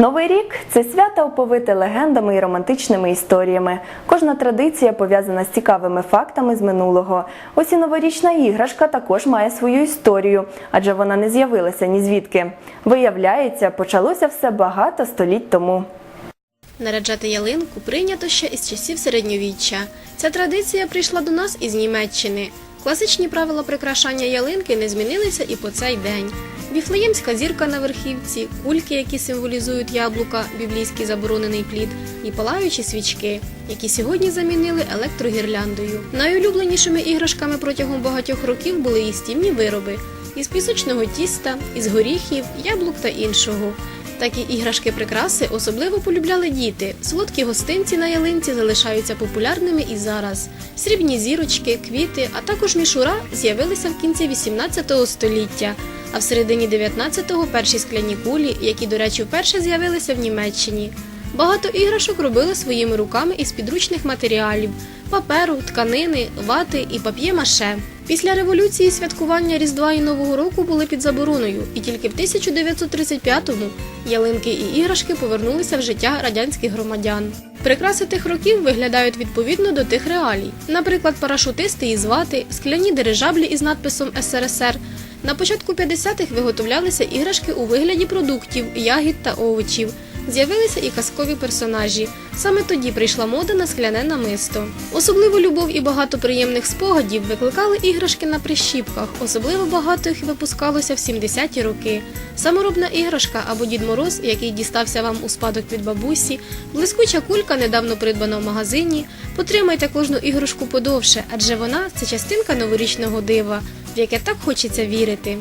Новий рік це свято оповите легендами і романтичними історіями. Кожна традиція пов'язана з цікавими фактами з минулого. Ось і новорічна іграшка також має свою історію, адже вона не з'явилася ні звідки. Виявляється, почалося все багато століть тому. Наряджати ялинку прийнято ще із часів середньовіччя. Ця традиція прийшла до нас із Німеччини. Класичні правила прикрашання ялинки не змінилися і по цей день. Віфлеємська зірка на верхівці, кульки, які символізують яблука, біблійський заборонений плід, і палаючі свічки, які сьогодні замінили електрогірляндою. Найулюбленішими іграшками протягом багатьох років були їстівні вироби із пісочного тіста, із горіхів, яблук та іншого. Такі іграшки-прикраси особливо полюбляли діти. Солодкі гостинці на ялинці залишаються популярними і зараз. Срібні зірочки, квіти, а також мішура з'явилися в кінці 18 століття, а в середині 19-го перші скляні кулі, які, до речі, вперше з'явилися в Німеччині. Багато іграшок робили своїми руками із підручних матеріалів паперу, тканини, вати і пап'є-маше. Після революції святкування Різдва і Нового року були під забороною, і тільки в 1935-му ялинки і іграшки повернулися в життя радянських громадян. Прикраси тих років виглядають відповідно до тих реалій. Наприклад, парашутисти із вати, скляні дирижаблі із надписом СРСР. На початку 50-х виготовлялися іграшки у вигляді продуктів, ягід та овочів. З'явилися і казкові персонажі. Саме тоді прийшла мода на скляне намисто. Особливу любов і багато приємних спогадів викликали іграшки на прищіпках. Особливо багато їх випускалося в 70-ті роки. Саморобна іграшка або Дід Мороз, який дістався вам у спадок від бабусі, блискуча кулька, недавно придбана в магазині. Потримайте кожну іграшку подовше, адже вона це частинка новорічного дива, в яке так хочеться вірити.